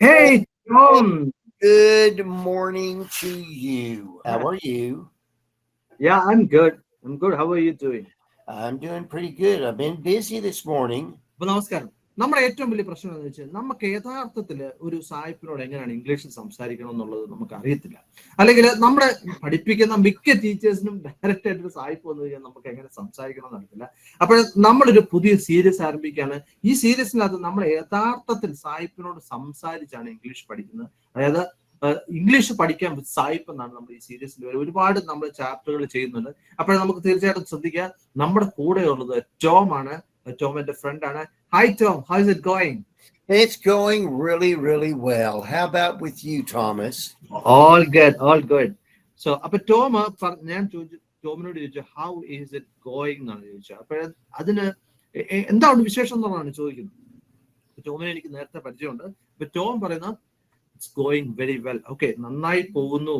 Hey, John. Good morning to you. How are you? Yeah, I'm good. I'm good. How are you doing? I'm doing pretty good. I've been busy this morning. നമ്മുടെ ഏറ്റവും വലിയ പ്രശ്നം എന്ന് വെച്ചാൽ നമുക്ക് യഥാർത്ഥത്തിൽ ഒരു സായിപ്പിനോട് എങ്ങനെയാണ് ഇംഗ്ലീഷിൽ സംസാരിക്കണം എന്നുള്ളത് നമുക്ക് അറിയത്തില്ല. അല്ലെങ്കിൽ നമ്മുടെ പഠിപ്പിക്കുന്ന മിക്ക ടീച്ചേഴ്സിനും ഡയറക്റ്റ് ആയിട്ട് സായിപ്പ് വന്നു കഴിഞ്ഞാൽ നമുക്ക് എങ്ങനെ സംസാരിക്കണം എന്ന് അറിയത്തില്ല. അപ്പോൾ നമ്മളൊരു പുതിയ സീരീസ് ആരംഭിക്കുകയാണ്. ഈ സീരീസിനകത്ത് നമ്മൾ യഥാർത്ഥത്തിൽ സായിപ്പിനോട് സംസാരിച്ചാണ് ഇംഗ്ലീഷ് പഠിക്കുന്നത്. അതായത് ഇംഗ്ലീഷ് പഠിക്കാൻ സായിപ്പ് എന്നാണ് നമ്മൾ ഈ സീരീസിൽ ഒരുപാട് നമ്മൾ ചാപ്റ്ററുകൾ ചെയ്യുന്നുണ്ട്. അപ്പോൾ നമുക്ക് തീർച്ചയായിട്ടും ശ്രദ്ധിക്കുക. നമ്മുടെ കൂടെയുള്ളത് ടോം ആണ്. ടോം എന്റെ ഫ്രണ്ട് ആണ്. Hi Tom. How's it going? It's going really, really well. How about with you, Thomas? All good. All good. So, അപ്പോൾ ടോം ഞാൻ ടോമിനോട് ചോദിച്ചു ഹൗ ഈസ് ഇറ്റ് ഗോയിങ് എന്നാണ് ചോദിച്ചത് അപ്പൊ അതിന് എന്താണ് വിശേഷം എന്നുള്ളതാണ് ചോദിക്കുന്നത് ടോമിനെ എനിക്ക് നേരത്തെ പരിചയമുണ്ട് അപ്പൊ ടോം പറയുന്ന it's going very well okay നന്നായി പോകുന്നു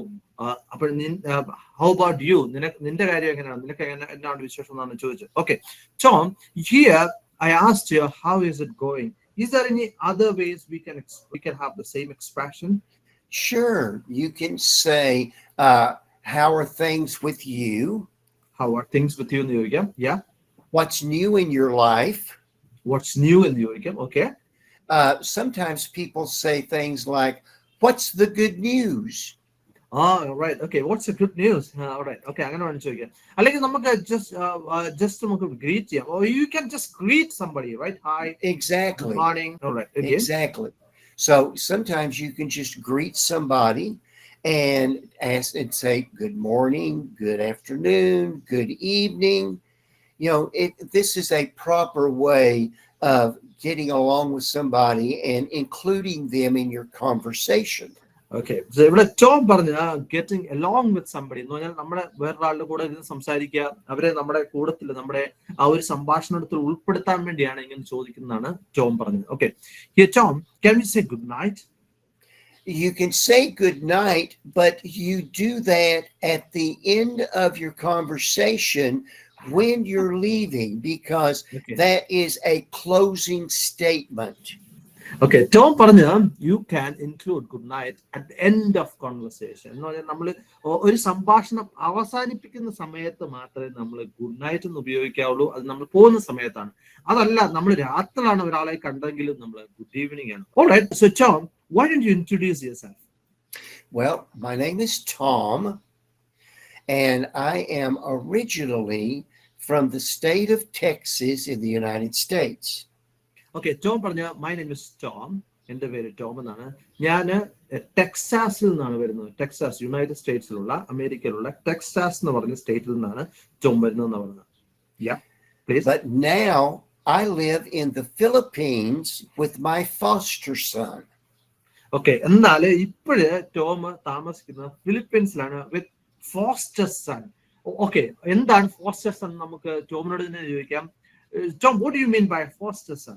അപ്പോൾ അപ്പൊ ഹൗ അബൌട്ട് യു നിനക്ക് നിന്റെ കാര്യം എങ്ങനെയാണ് നിനക്ക് എന്താണ് വിശേഷം എന്നാണ് ചോദിച്ചത് okay Tom here I asked you, how is it going? Is there any other ways we can we can have the same expression? Sure, you can say, uh, "How are things with you?" How are things with you, New York? Yeah. What's new in your life? What's new in New York? Okay. Uh, sometimes people say things like, "What's the good news?" Ah, right. Okay. What's the good news? Ah, all right. Okay. അങ്ങനെ വേണം ചോദിക്കാം അല്ലെങ്കിൽ നമുക്ക് just just നമുക്ക് greet ചെയ്യാം or you can just greet somebody right hi good Exactly. morning all right okay Exactly. So sometimes you can just greet somebody and ask and say, Good morning, good afternoon, good evening. You know, it, this is a proper way of getting along with somebody and including them in your conversation. Okay ഇവിടെ Tom പറഞ്ഞു getting along with somebody എന്ന് പറഞ്ഞാൽ നമ്മുടെ വേറൊരാളുടെ കൂടെ ഇരുന്ന് സംസാരിക്കുക അവരെ നമ്മുടെ കൂടത്തിൽ നമ്മുടെ ആ ഒരു സംഭാഷണത്തിൽ ഉൾപ്പെടുത്താൻ വേണ്ടിയാണ് ഇങ്ങനെ ചോദിക്കുന്നതാണ് ടോം പറഞ്ഞത് okay Tom can you say good night You can say good night, but you do that at the end of your conversation when you're leaving because okay that is a closing statement. Okay Tom പറഞ്ഞ U can include good night at the end of conversation എന്ന് പറഞ്ഞാൽ നമ്മൾ ഒരു സംഭാഷണം അവസാനിപ്പിക്കുന്ന സമയത്ത് മാത്രമേ നമ്മൾ ഗുഡ് നൈറ്റ് എന്ന് ഉപയോഗിക്കാവുള്ളൂ അത് നമ്മൾ പോകുന്ന സമയത്താണ് അതല്ല നമ്മൾ രാത്രിയാണ് ഒരാളെ കണ്ടെങ്കിലും നമ്മൾ ഗുഡ് ഈവനിങ് ആണ് alright so Tom why don't you introduce your self Well, my name is Tom, and I am originally from the state of Texas in the United States. okay Tom പറഞ്ഞ my name is Tom എന്റെ പേര് Tom എന്നാണ്. ഞാൻ ടെക്സാസിൽ നിന്നാണ് വരുന്നത്. Texas United സ്റ്റേറ്റ്സിലുള്ള അമേരിക്കയിലുള്ള Texas എന്ന് പറഞ്ഞ സ്റ്റേറ്റിൽ നിന്നാണ് ടോം വരുന്നതെന്ന് പറഞ്ഞത് yeah please But now I live in the Philippines with my foster son. ഓക്കെ എന്നാൽ ഇപ്പോഴ് ടോം താമസിക്കുന്നത് ഫിലിപ്പീൻസിലാണ് വിത്ത് ഫോസ്റ്റർ സൺ ഓക്കെ എന്താണ് ഫോസ്റ്റർ സൺ നമുക്ക് ടോമിനോട് തന്നെ ചോദിക്കാം. Tom what you mean by foster son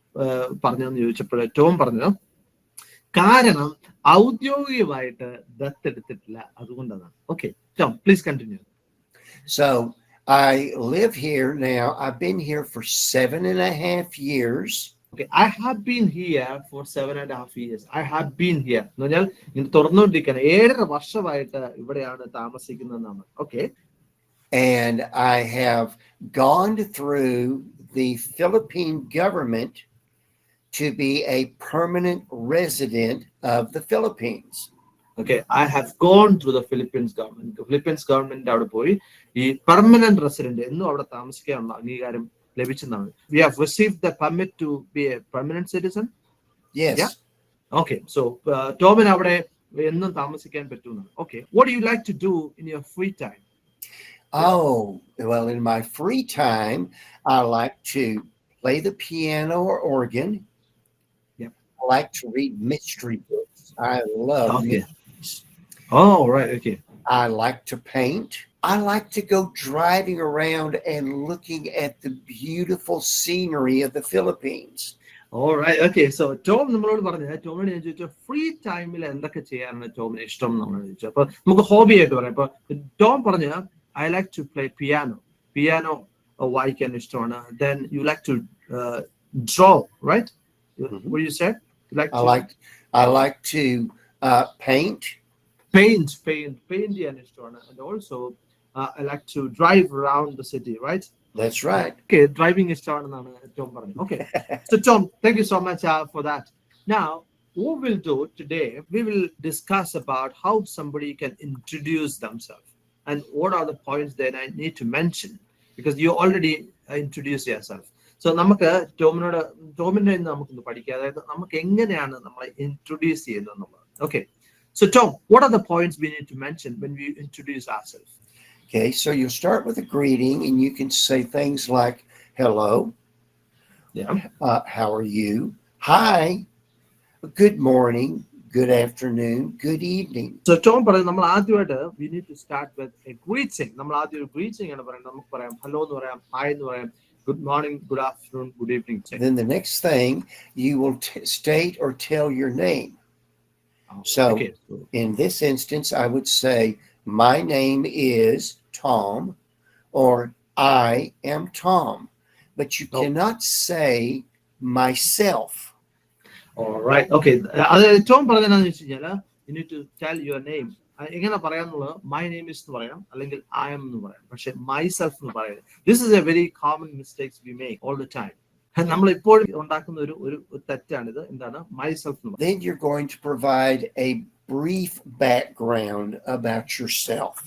പറഞ്ഞതെന്ന് ചോദിച്ചപ്പോൾ ഏറ്റവും പറഞ്ഞു കാരണം ഔദ്യോഗികമായിട്ട് ദത്തെടുത്തിട്ടില്ല അതുകൊണ്ടാണ് okay Tom please continue so I live here now. I've been here for seven and a half years. I have been here for seven and half years I have been here എന്ന് പറഞ്ഞാൽ ഇങ്ങനെ തുറന്നുകൊണ്ടിരിക്കുകയാണ്. ഏഴര വർഷമായിട്ട് ഇവിടെയാണ് താമസിക്കുന്നതെന്നാണ്. Okay And I have gone through the Philippine government to be a permanent resident of the Philippines. Okay I have gone through the Philippines government Philippines government അവിടെ പോയി ഈ പെർമനന്റ് റെസിഡന്റ് എന്നും അവിടെ താമസിക്കാനുള്ള അംഗീകാരം ലഭിച്ചെന്നാണ് we have receive the permit to B A permanent citizen Yes. Yeah. Okay so ടോമിന് അവിടെ എന്നും താമസിക്കാൻ പറ്റുന്നതാണ് okay what you like to do in your free time Oh, well, in my free time, I like to play the piano or organ. Yep. I like to read mystery books. I love Okay. movies. Oh, right. Okay. I like to paint. I like to go driving around and looking at the beautiful scenery of the Philippines. All right. Okay. So Tom നമ്മളോട് പറഞ്ഞത് ടോമിനോട് ഞാൻ ചോദിച്ചു free ടൈമിൽ എന്തൊക്കെ ചെയ്യാനാണ് ടോമിന് ഇഷ്ടം എന്നാണ് ചോദിച്ചത് അപ്പൊ നമുക്ക് ഹോബി ആയിട്ട് പറയാം അപ്പൊ ടോം പറഞ്ഞ I like to play piano piano വായിക്കാൻ ഇഷ്ടമാണ് then you like to draw right Mhm. You said like I like I like to uh, paint. Paint paint paint ചെയ്യാൻ ഇഷ്ടമാണ് and also I like to drive around the city right That's right. Okay driving ഇഷ്ടമാണെന്നാണ് Tom പറഞ്ഞത് okay So, Tom, thank you so much uh, for that. Now, what we'll do today, we will discuss about how somebody can introduce themselves and what are the points that I need to mention because you already uh, introduced yourself. So നമുക്ക് ടോമിനോട് ടോമിന്റെ നിന്ന് നമുക്കൊന്ന് പഠിക്കാം അതായത് നമുക്ക് എങ്ങനെയാണ് നമ്മളെ introduce ചെയ്യുന്നത് എന്നുള്ളത് okay so Tom what are the points we need to mention when we introduce R self Okay, so you'll start with a greeting and you can say things like hello, Yeah. uh, how are you? Hi, good morning, good afternoon, good evening. So Tom പറയും നമ്മൾ ആദ്യമായിട്ട് V need to start with a greeting നമ്മൾ ആദ്യം ഒരു greeting ആണ് പറയുന്നത് നമുക്ക് പറയാം ഹലോ എന്ന് പറയാം ഹായ് എന്ന് പറയാം good morning good afternoon good evening Then the next thing you will t- state or tell your name. So- In this instance, I would say, My name is Tom, or I am Tom. But you Oh. cannot say myself. Right okay അത് Tom പറഞ്ഞതെന്നു വെച്ച് കഴിഞ്ഞാൽ U need to tell your name എങ്ങനെ പറയാന്നുള്ളത് my name is എന്ന് പറയാം അല്ലെങ്കിൽ I M എന്ന് പറയാം. പക്ഷെ മൈ സെൽഫ് എന്ന് പറയുന്നത് this is a very common mistakes we make all the time നമ്മൾ ഇപ്പോഴും ഉണ്ടാക്കുന്ന ഒരു ഒരു തെറ്റാണിത്. എന്താണ്? മൈ സെൽഫ് എന്ന് പറയുന്നത് you're going to provide a brief background about yourself.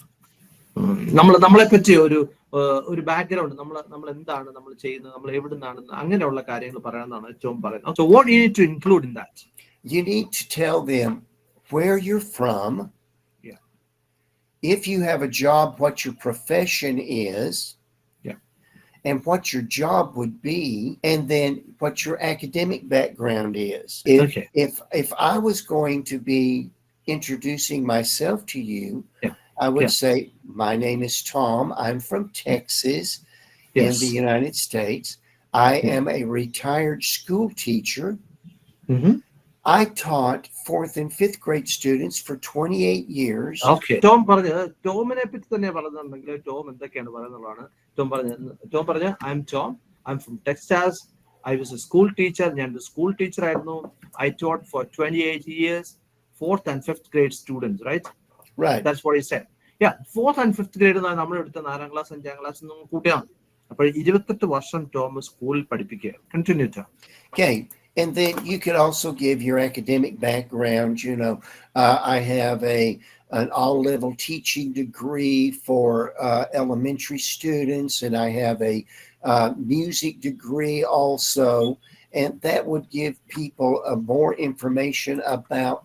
നമ്മൾ നമ്മളെ പറ്റി ഒരു ഒരു ബാക്ക്ഗ്രൗണ്ട് നമ്മൾ നമ്മൾ എന്താണ് നമ്മൾ ചെയ്യുന്നത് നമ്മൾ എവിടെ എവിടുന്നാണ് അങ്ങനെയുള്ള കാര്യങ്ങൾ പറയാനാണ് ഏറ്റവും പറയുന്നത്. So what you need to include in that you need to tell them where you're from. If you have a job, what your profession is. Yeah. And what your job would be, and then what your academic background is. If Okay. if if I was going to be introducing myself to you, Yeah. I would Yeah. say, My name is Tom. I'm from Texas in the United States. I am a retired school teacher. Mhm. I taught fourth and fifth grade students for 28 years. Okay Tom പറഞ്ഞത് ടോമിനെ പറ്റി തന്നെ പറയുന്നുണ്ടെങ്കിൽ Tom എന്തൊക്കെയാണ് പറയുന്നതാണ് Tom പറഞ്ഞത് Tom പറഞ്ഞ I M Tom I am from ടെക്സ്റ്റാസ് I was A school teacher ഞാൻ ഒരു സ്കൂൾ ടീച്ചർ ആയിരുന്നു I taught for twenty eight years fourth and fifth grade students right Right. That's what ഈ Z yeah fourth and fifth grade നമ്മൾ എടുത്ത നാലാം class അഞ്ചാം class നിങ്ങൾ കൂട്ടിയാൽ മതി അപ്പോൾ ഇരുപത്തെട്ട് വർഷം ടോം സ്കൂളിൽ പഠിപ്പിക്കുക continue Tom Okay. And then you could also give your academic background. You know, uh, I have a an all level teaching degree for uh, elementary students, and I have a uh, music degree also. And that would give people uh, more information about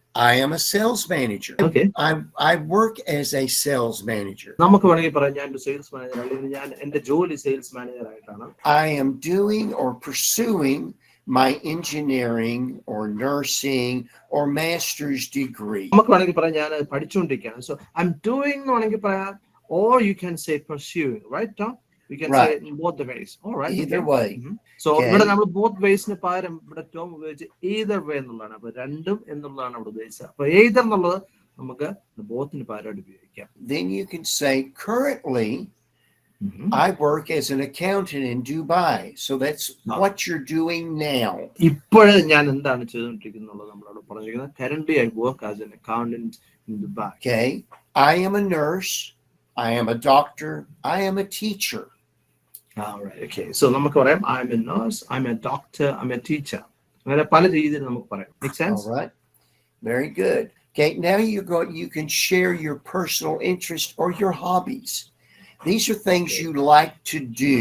Like, I am a sales manager. Okay I, I work as a sales manager. നമുക്ക് വേണമെങ്കിൽ പറയാം ഞാൻ ഒരു sales manager അല്ലെങ്കിൽ ഞാൻ എന്റെ ജോലി sales manager ആയിട്ടാണ് I am doing or pursuing my engineering or nursing or master's degree. നമുക്ക് വേണമെങ്കിൽ പറയാം ഞാൻ പഠിച്ചുകൊണ്ടിരിക്കുകയാണ് സോ ഐ എം ഡൂയിങ് എന്ന് വേണമെങ്കിൽ പറയാം or you can say pursuing right Tom you can say Right. In both the vase alright Either way. So Okay. ഇവിടെ നമ്മൾ ബോത്ത് വേസിന് പകരം ഇവിടെ ടോം ഉപയോഗിച്ച് ഏതർ വേ എന്നുള്ളതാണ് അപ്പൊ രണ്ടും എന്നുള്ളതാണ് അവിടെ ഉദ്ദേശിച്ചത് അപ്പൊ ഏതർ എന്നുള്ളത് നമുക്ക് ബോത്തിന് പകരമായിട്ട് ഉപയോഗിക്കാം Then you can say, currently, I work as an accountant in Dubai. So that's Ah. what you're doing now. ഇപ്പോഴേ ഞാൻ എന്താണ് ചെയ്തുകൊണ്ടിരിക്കുന്നത് നമ്മളവിടെ പറഞ്ഞിരിക്കുന്നത് current I work as an accountant in Dubai Okay. I am a nurse. I am a doctor. I am a teacher. Okay so നമുക്ക് പറയാം I M A nurse I M A doctor I M A teacher അങ്ങനെ പല രീതിയിൽ നമുക്ക് പറയാം Make sense? All right. Very good. Okay. Now you go, you can share your personal interest or your hobbies. These are things you like to do.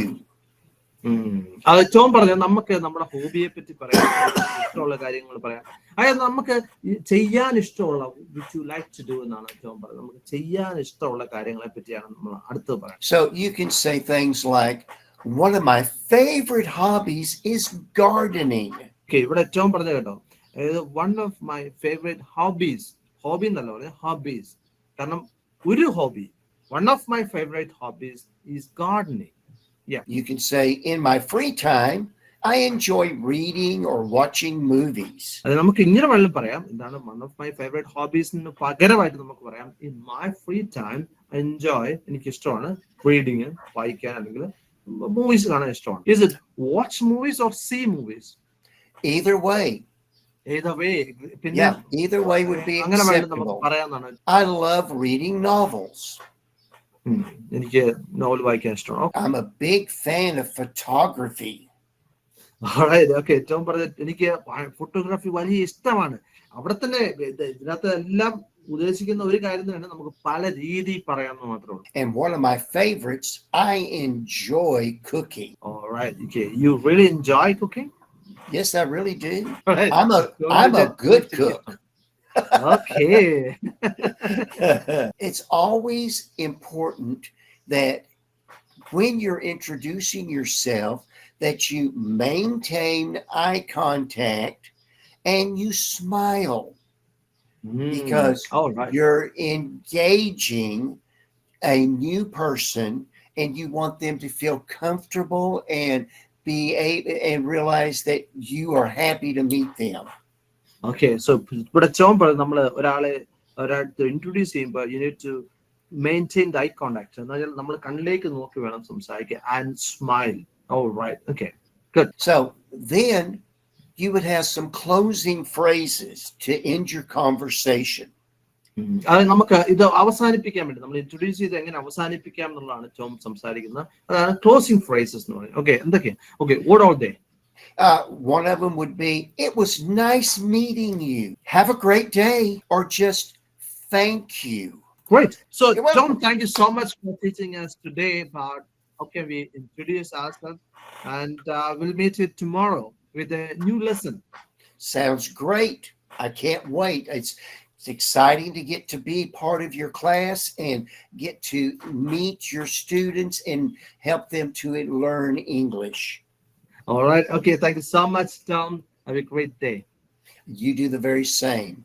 അത് Tom പറഞ്ഞു നമുക്ക് നമ്മുടെ ഹോബിയെ പറ്റി പറയാം ഇഷ്ടമുള്ള കാര്യങ്ങൾ പറയാം അതായത് നമുക്ക് ചെയ്യാൻ ഇഷ്ടമുള്ള which you like to do എന്നാണ് ടോം പറഞ്ഞത്. നമുക്ക് ചെയ്യാൻ ഇഷ്ടമുള്ള കാര്യങ്ങളെ പറ്റിയാണ് നമ്മൾ അടുത്ത് പറയാം so you can say things like one of my favorite hobbies is gardening. ഓക്കെ ഇവിടെ ഏറ്റവും പറഞ്ഞു കേട്ടോ. അതായത് one of my favourite hobbies hobby എന്നല്ല പറഞ്ഞത് ഹോബീസ് കാരണം ഒരു hobby one of my favourite hobbies is gardening You can say, in my free time, I enjoy reading or watching movies. അത് നമുക്ക് ഇങ്ങനെ വേണമെങ്കിലും പറയാം എന്താണ് വൺ ഓഫ് മൈ ഫേവറേറ്റ് ഹോബീസിന് പകരമായിട്ട് നമുക്ക് പറയാം in my free time enjoy എനിക്ക് ഇഷ്ടമാണ് റീഡിങ് വായിക്കാൻ അല്ലെങ്കിൽ മൂവീസ് കാണാൻ ഇഷ്ടമാണ് is it watch movies or see movies Either way, ഏതാ വേ പിന്നെ yeah, either way would be അങ്ങനെ വേണം നമുക്ക് acceptable. പറയാന്നാണ് I love reading novels. ഉം. എനിക്ക് നോവൽ വായിക്കാൻ ഇഷ്ടമാണ് I'm a big fan of photography. Okay ഏറ്റവും പറഞ്ഞ എനിക്ക് ഫോട്ടോഗ്രാഫി വലിയ ഇഷ്ടമാണ് അവിടെ തന്നെ ഇത് ഇതിനകത്ത് എല്ലാം ഉദ്ദേശിക്കുന്ന ഒരു കാര്യം തന്നെ നമുക്ക് പല രീതി പറയാമെന്ന് മാത്രമേ ഉള്ളൂ And one of my favorites, I enjoy cooking. Alright, okay. You really enjoy cooking? Yes, I really do. Alright. I'm a I'm a good cook. Okay. it's always important that when you're introducing yourself that you maintain eye contact and you smile Mm, Because right. you're engaging a new person and you want them to feel comfortable and be able and realize that you are happy to meet them Okay, so ഇവിടെ ചോം പറഞ്ഞു നമ്മൾ ഒരാളെ ഒരാൾക്ക് introduce ചെയ്യുമ്പോൾ U need to maintain the eye contact എന്ന് പറഞ്ഞാൽ നമ്മൾ കണ്ണിലേക്ക് നോക്കി വേണം സംസാരിക്കാൻ and smile oh right okay so then you would have some closing phrases to end your conversation അത് നമുക്ക് ഇത് അവസാനിപ്പിക്കാൻ വേണ്ടി നമ്മൾ ഇൻട്രൊഡ്യൂസ് ചെയ്ത് എങ്ങനെ അവസാനിപ്പിക്കാം എന്നുള്ളതാണ് ടോം സംസാരിക്കുന്നത് അതാണ് ക്ലോസിംഗ് ഫ്രേസസ് എന്ന് പറയുന്നത് ഓക്കെ എന്തൊക്കെയാ ഓക്കെ ഓട് all day Uh, one of them would be it was nice meeting you have a great day or just thank you Great. So. Tom, thank you so much for teaching us today about how can we introduce ourselves, and uh, we'll meet you tomorrow with a new lesson. Sounds great. I can't wait. It's it's exciting to get to be part of your class and get to meet your students and help them to learn English. All right. Okay. Thank you so much, Tom. Have a great day. You do the very same.